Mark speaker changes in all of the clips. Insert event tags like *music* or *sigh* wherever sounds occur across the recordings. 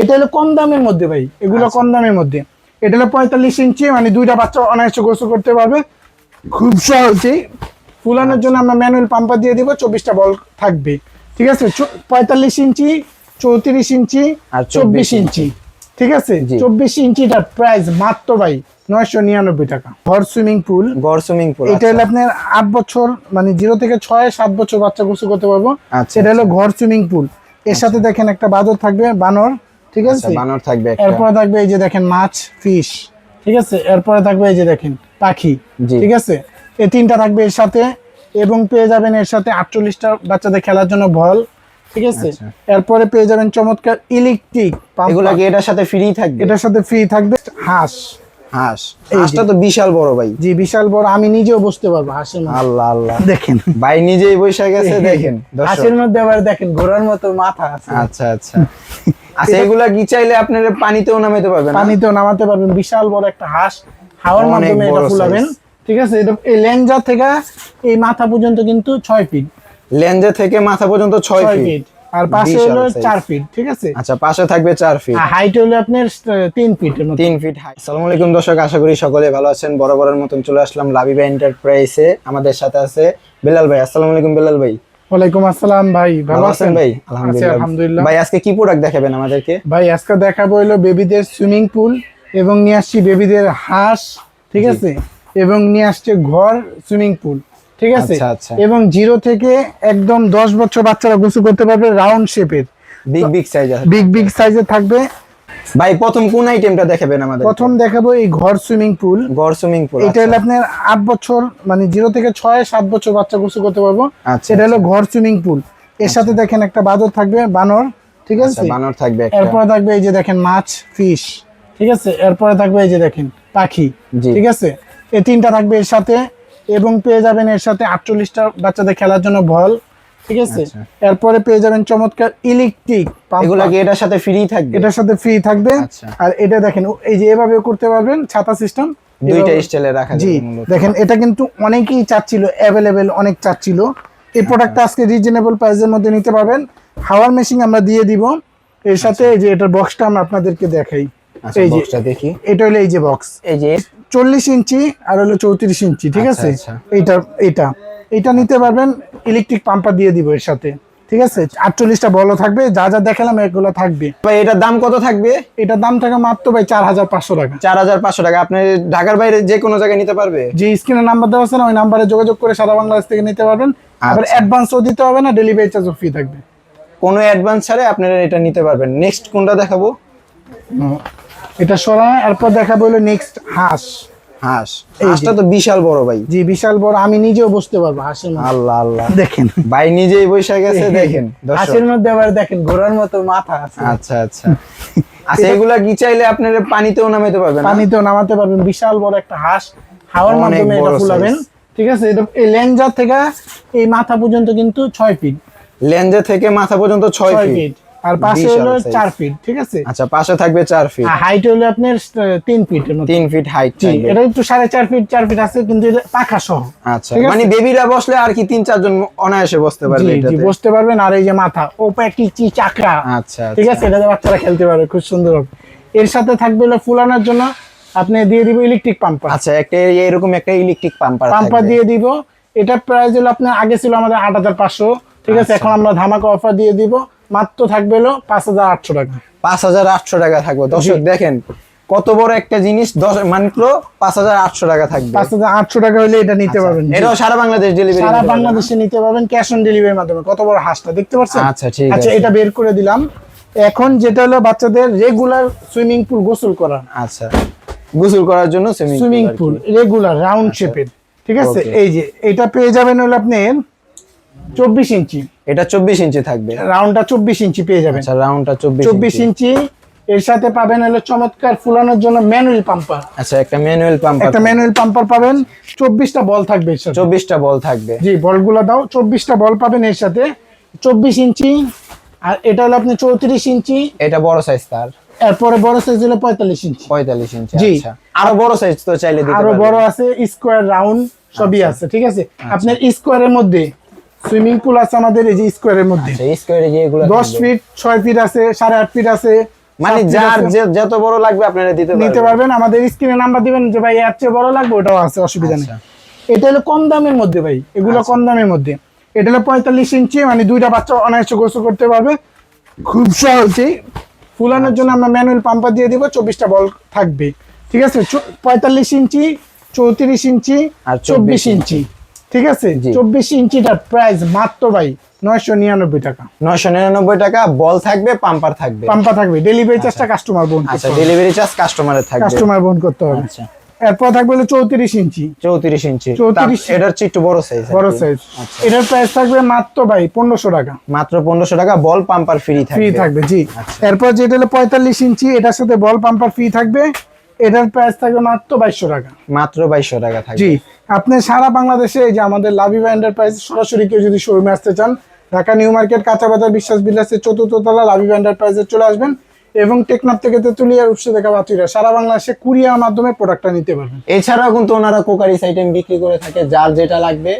Speaker 1: এটা হলো কম দামের মধ্যে ভাই। এগুলো
Speaker 2: আচ্ছা।
Speaker 1: কম দামের মধ্যে। এটা হলো পঁয়তাল্লিশ ইঞ্চি মানে দুইটা বাচ্চা অনায়াসে গোসল করতে পারবে। খুব সহজেই। ফুলানোর জন্য আমরা ম্যানুয়াল পাম্পার দিয়ে দিব চব্বিশটা বল থাকবে। ঠিক আছে? পঁয়তাল্লিশ ইঞ্চি চৌত্রিশ ইঞ্চি
Speaker 2: আর
Speaker 1: চব্বিশ ইঞ্চি। ঠিক আছে। চব্বিশ ইঞ্চিটার প্রাইস মাত্র ভাই নয়শো নিরানব্বই টাকা। ঘর সুইমিং পুল।
Speaker 2: গড় সুইমিং পুল
Speaker 1: এটা হলো আপনার আট বছর মানে জিরো থেকে ছয় সাত বছর বাচ্চা গোসল করতে পারব।
Speaker 2: আচ্ছা,
Speaker 1: সেটা হলো ঘর সুইমিং পুল। এর সাথে দেখেন একটা বাদর থাকবে বানর। ঠিক আছে?
Speaker 2: আচ্ছা বানর থাকবে
Speaker 1: এরপরে থাকবে এই যে দেখেন মাছ ফিশ ঠিক আছে? এরপরে থাকবে এই যে দেখেন পাখি ঠিক আছে? এই তিনটা থাকবে এর সাথে এবং পেয়ে যাবেন এর সাথে আটচল্লিশটা বাচ্চাদের খেলার জন্য বল ঠিক আছে?
Speaker 2: আচ্ছা।
Speaker 1: এরপরে পেয়ে যাবেন চমৎকার ইলেকট্রিক
Speaker 2: এগুলা কি এটার সাথে ফ্রি থাকবে?
Speaker 1: এটার সাথে ফ্রি থাকবে হাঁস।
Speaker 2: হাঁস। হাঁসটা তো বিশাল বড় ভাই।
Speaker 1: জি বিশাল বড় আমি নিজেও বুঝতে পারব হাঁসের মধ্যে
Speaker 2: আল্লাহ আল্লাহ।
Speaker 1: দেখেন।
Speaker 2: ভাই নিজেই বসে গেছে দেখেন।
Speaker 1: হাঁসের মধ্যে আবার দেখেন ঘোড়ার মতো মাথা আছে।
Speaker 2: আচ্ছা আচ্ছা। *laughs* আচ্ছা এগুলা কি চাইলে আপনার পানিতেও নামাইতে পারবেন?
Speaker 1: পানিতেও নামাতে পারবেন। বিশাল বড় একটা হাঁস। হাওয়ার মাধ্যমে এটা ফুলাবেন। ঠিক আছে? এটা এই লেঞ্জা থেকে এই মাথা পর্যন্ত কিন্তু ছয় ফিট
Speaker 2: লেঞ্জে থেকে মাথা পর্যন্ত ছয় ফিট
Speaker 1: ফিট আর পাশে হলো
Speaker 2: size।
Speaker 1: চার ফিট ঠিক আছে?
Speaker 2: আচ্ছা পাশে থাকবে চার ফিট
Speaker 1: আর হাইট হলো আপনার তিন মতো।
Speaker 2: তিন ফিট হাই আসসালামু আলাইকুম দর্শক আশা করি সকলে ভালো আছেন। বরাবরের মতন চলে আসলাম লাবিবা এন্টারপ্রাইজে আমাদের সাথে আছে বেলাল ভাই। আসসালামু আলাইকুম বেলাল ভাই।
Speaker 1: ওয়ালাইকুম আসসালাম ভাই ভালো আছেন
Speaker 2: ভাই? আলহামদুলিল্লাহ। ভাই আজকে কি প্রোডাক্ট দেখাবেন আমাদেরকে?
Speaker 1: ভাই আজকে দেখাবো হলো বেবিদের সুইমিং পুল এবং নিয়ে আসছি বেবিদের হাঁস ঠিক আছে? এবং নিয়ে আসছে ঘর সুইমিং পুল ঠিক আছে?
Speaker 2: আচ্ছা, আচ্ছা।
Speaker 1: এবং জিরো থেকে একদম দশ বছর বাচ্চারা গোসল করতে পারবে রাউন্ড শেপের
Speaker 2: big big size
Speaker 1: big big সাইজের থাকবে।
Speaker 2: ভাই প্রথম কোন আইটেমটা দেখাবেন আমাদের
Speaker 1: প্রথম দেখাবো এই ঘর সুইমিং পুল
Speaker 2: ঘর সুইমিং পুল
Speaker 1: এটা হলো আপনার আট বছর মানে জিরো থেকে ছয় সাত বছর বাচ্চা গোসল করতে পারব।
Speaker 2: আচ্ছা,
Speaker 1: এটা হলো ঘর সুইমিং পুল এর সাথে দেখেন একটা বাদর থাকবে বানর ঠিক
Speaker 2: আচ্ছা
Speaker 1: আছে?
Speaker 2: বানর থাকবে
Speaker 1: এরপরে থাকবে এই যে দেখেন মাছ ফিশ ঠিক আছে? এরপরে থাকবে এই যে দেখেন পাখি। ঠিক আছে? এই তিনটা থাকবে এর সাথে এবং পেয়ে যাবেন এর সাথে আটচল্লিশটা বাচ্চাদের খেলার জন্য বল ঠিক আছে?
Speaker 2: আচ্ছা।
Speaker 1: এরপরে পেয়ে যাবেন চমৎকার ইলেকট্রিক।
Speaker 2: এগুলা কি এটার সাথে ফ্রি থাকবে।
Speaker 1: এটার সাথে ফ্রি থাকবে।
Speaker 2: আচ্ছা।
Speaker 1: আর এটা দেখেন এই যে এভাবে করতে পারবেন ছাতা সিস্টেম
Speaker 2: দুইটা স্টাইলে রাখা
Speaker 1: জি দেখেন এটা কিন্তু অনেকেই চাচ্ছিল অ্যাভেলেবেল অনেক চাচ্ছিল। এই প্রোডাক্টটা আজকে রিজনেবল প্রাইসের মধ্যে নিতে পারবেন। হাওয়ার মেশিন আমরা দিয়ে দিব। এর সাথে এই যে এটার বক্সটা আমরা আপনাদেরকে দেখাই।
Speaker 2: আচ্ছা
Speaker 1: এই যে
Speaker 2: বক্সটা দেখি।
Speaker 1: এটা হলো এই যে বক্স
Speaker 2: এই যে
Speaker 1: চল্লিশ ইঞ্চি আর হলো চৌত্রিশ ইঞ্চি ঠিক
Speaker 2: আচ্ছা,
Speaker 1: আছে?
Speaker 2: আচ্ছা।
Speaker 1: এইটা এইটা। এটা নিতে পারবেন ইলেকট্রিক পাম্পার দিয়ে দিব এর সাথে ঠিক আছে? আটচল্লিশটা বলও থাকবে যা যা দেখালাম এগুলো থাকবে।
Speaker 2: ভাই এটার দাম কত থাকবে?
Speaker 1: এটার দাম থাকে মাত্র ভাই চার হাজার পাঁচশো টাকা।
Speaker 2: চার হাজার পাঁচশো টাকা। আপনি ঢাকার বাইরে যে কোনো জায়গায় নিতে পারবে?
Speaker 1: যে স্ক্রিনে নাম্বার দেওয়া আছে না ওই নাম্বারে যোগাযোগ করে সারা বাংলাদেশ থেকে নিতে পারবেন। আবার
Speaker 2: আচ্ছা।
Speaker 1: অ্যাডভান্সও দিতে হবে না ডেলিভারি চার্জও ফ্রি থাকবে।
Speaker 2: কোনো অ্যাডভান্স ছাড়ে আপনারা এটা নিতে পারবেন। নেক্সট কোনটা দেখাবো?
Speaker 1: এটা সরা এরপর দেখাবো হলো নেক্সট হাঁস।
Speaker 2: হাঁস। হাঁসটা তো বিশাল বড় ভাই।
Speaker 1: জি বিশাল বড় আমি নিজেও বুঝতে পারব হাঁসের মধ্যে
Speaker 2: আল্লাহ আল্লাহ।
Speaker 1: দেখেন।
Speaker 2: ভাই নিজেই বসে গেছে *laughs* দেখেন।
Speaker 1: হাঁসের মধ্যে আবার দেখেন ঘোড়ার মতো মাথা আছে।
Speaker 2: আচ্ছা আচ্ছা। আচ্ছা এগুলা কি চাইলে আপনার পানিতেও নামাইতে পারবেন?
Speaker 1: পানিতেও নামাতে পারবেন। বিশাল বড় একটা হাঁস। হাওয়ার মাধ্যমে এটা ফুলাবেন। ঠিক আছে? এটা এই লেঞ্জা থেকে এই মাথা পর্যন্ত কিন্তু ছয় ফিট
Speaker 2: লেঞ্জে থেকে মাথা পর্যন্ত ছয় ফিট
Speaker 1: আর পাশে হলো ফিট ঠিক আছে?
Speaker 2: আচ্ছা পাশে থাকবে ফিট
Speaker 1: হাইট হলো আপনার তিন
Speaker 2: ফিট হাইট
Speaker 1: এটা একটু সাড়ে চার ফিট চার ফিট আছে কিন্তু এটা পাখা সহ।
Speaker 2: আচ্ছা মানে বেবিরা বসলে আর কি অনায়াসে বসতে পারবে
Speaker 1: জি বসতে পারবেন আর এই যে মাথা ও
Speaker 2: আচ্ছা
Speaker 1: ঠিক
Speaker 2: আচ্ছা।
Speaker 1: আছে? এটাতে বাচ্চারা খেলতে পারবে খুব সুন্দর হবে। এর সাথে থাকবে হলো ফুলানোর জন্য আপনি দিয়ে দিব ইলেকট্রিক পাম্পার
Speaker 2: আচ্ছা একটা এরকম একটা ইলেকট্রিক পাম্পার
Speaker 1: পাম্পার দিয়ে দিব। এটা প্রাইস হলো আপনার আগে ছিল আমাদের আট হাজার পাঁচশো ঠিক আছে?
Speaker 2: আচ্ছা।
Speaker 1: এখন আমরা ধামাকা অফার দিয়ে দিব। মাত্র থাকবে হলো পাঁচ হাজার আটশো টাকা।
Speaker 2: পাঁচ হাজার আটশো টাকা থাকবে। দর্শক দেখেন কত বড় একটা জিনিস দশ মাত্র পাঁচ হাজার আটশো টাকা থাকবে।
Speaker 1: পাঁচ হাজার আটশো টাকা হলে এটা নিতে পারবেন জি।
Speaker 2: এটাও সারা বাংলাদেশ ডেলিভারি
Speaker 1: সারা বাংলাদেশে নিতে পারবেন ক্যাশ অন ডেলিভারির মাধ্যমে। কত বড় হাঁসটা দেখতে পাচ্ছেন?
Speaker 2: আচ্ছা, ঠিক
Speaker 1: আচ্ছা
Speaker 2: আছে।
Speaker 1: এটা বের করে দিলাম। এখন যেটা হলো বাচ্চাদের রেগুলার সুইমিং পুল গোসল করা।
Speaker 2: আচ্ছা গোসল করার জন্য সুইমিং
Speaker 1: পুল রেগুলার রাউন্ড শেপের ঠিক আছে? এই যে এটা পেয়ে যাবেন হলো আপনি চব্বিশ ইঞ্চি।
Speaker 2: এটা চব্বিশ ইঞ্চি থাকবে।
Speaker 1: রাউন্ডটা চব্বিশ ইঞ্চি পেয়ে যাবেন।
Speaker 2: আচ্ছা রাউন্ডটা চব্বিশ
Speaker 1: চব্বিশ ইঞ্চি। এর সাথে পাবেন হলো চমৎকার ফুলানোর জন্য ম্যানুয়াল পাম্পার।
Speaker 2: আচ্ছা একটা ম্যানুয়াল পাম্প
Speaker 1: একটা ম্যানুয়াল পাম্পার পাবেন। চব্বিশটা বল থাকবে
Speaker 2: চব্বিশটা বল থাকবে।
Speaker 1: জি বলগুলো দাও। চব্বিশটা বল পাবেন এর সাথে। চব্বিশ ইঞ্চি। আর এটা হলো আপনি চৌত্রিশ ইঞ্চি।
Speaker 2: এটা বড় সাইজ তার।
Speaker 1: এরপরে বড় সাইজ হলো পঁয়তাল্লিশ ইঞ্চি।
Speaker 2: পঁয়তাল্লিশ ইঞ্চি
Speaker 1: জি।
Speaker 2: আচ্ছা। আরও বড় সাইজ তো চাইলে আরও
Speaker 1: বড় আছে স্কোয়ার রাউন্ড সবই আছে ঠিক আছে? আপনার স্কোয়ারের মধ্যে সুইমিং পুল আছে আমাদের এই যে স্কোয়ারের মধ্যে।
Speaker 2: আচ্ছা স্কোয়ারে যে এগুলো
Speaker 1: দশ ফিট ছয় ফিট আছে সাড়ে আট ফিট আছে
Speaker 2: মানে যার যত বড় লাগবে আপনারা দিতে পারবেন
Speaker 1: নিতে
Speaker 2: পারবেন।
Speaker 1: আমাদের স্ক্রিনে নাম্বার দিবেন যে ভাই এর চেয়ে বড় লাগবে? ওটাও আছে অসুবিধা নেই।
Speaker 2: আচ্ছা।
Speaker 1: এটা হলো কম দামের মধ্যে ভাই। এগুলো কম দামের মধ্যে। এটা হলো পঁয়তাল্লিশ ইঞ্চি মানে দুইটা বাচ্চা অনায়াসে গোসল করতে পারবে। খুব সহজেই ফুলানোর জন্য আমরা ম্যানুয়াল পাম্পার দিয়ে দিব চব্বিশটা বল থাকবে। ঠিক আছে? পঁয়তাল্লিশ ইঞ্চি চৌত্রিশ ইঞ্চি
Speaker 2: আর
Speaker 1: চব্বিশ
Speaker 2: 24
Speaker 1: ইঞ্চি। ঠিক আছে। চব্বিশ ইঞ্চিটার প্রাইস মাত্র ভাই নয়শো নিরানব্বই টাকা।
Speaker 2: নয়শো নিরানব্বই টাকা বল থাকবে পাম্পার থাকবে।
Speaker 1: পাম্পা থাকবে ডেলিভারি চার্জটা কাস্টমার বোন
Speaker 2: আচ্ছা ডেলিভারি চার্জ কাস্টমারের থাকবে।
Speaker 1: কাস্টমার বোন করতে হবে।
Speaker 2: আচ্ছা।
Speaker 1: এরপর থাকবে হলো চৌত্রিশ ইঞ্চি।
Speaker 2: চৌত্রিশ ইঞ্চি।
Speaker 1: 34
Speaker 2: তার- এটার চেয়ে একটু বড় সাইজ
Speaker 1: বড় সাইজ এটার প্রাইস থাকবে মাত্র ভাই পনেরোশো টাকা।
Speaker 2: মাত্র পনেরোশো টাকা বল পাম্পার ফ্রি
Speaker 1: ফ্রি
Speaker 2: থাকবে।
Speaker 1: থাকবে জি।
Speaker 2: আচ্ছা।
Speaker 1: এরপর যেটা হলো পঁয়তাল্লিশ ইঞ্চি এটার সাথে বল পাম্পার ফ্রি থাকবে। এটার প্রাইস থাকবে মাত্র বাইশশো টাকা।
Speaker 2: মাত্র বাইশশো টাকা থাকবে।
Speaker 1: জি আপনি সারা বাংলাদেশে এই যে আমাদের লাভিবা এন্টারপ্রাইজ সরাসরি কেউ যদি শোরুমে আসতে চান ঢাকা নিউ মার্কেট কাঁচা বাজার বিশ্বাস বিলাসের চতুর্থ তলা লাভিবা প্রাইসে চলে আসবেন এবং টেকনাফ থেকে তেতুলিয়ার উৎসে দেখা বাতুরা সারা বাংলাদেশে কুরিয়ার মাধ্যমে প্রোডাক্টটা নিতে পারবেন।
Speaker 2: এছাড়াও কিন্তু ওনারা কোকারিস আইটেম বিক্রি করে থাকে যার যেটা লাগবে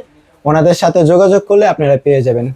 Speaker 2: ওনাদের সাথে যোগাযোগ করলে আপনারা পেয়ে যাবেন।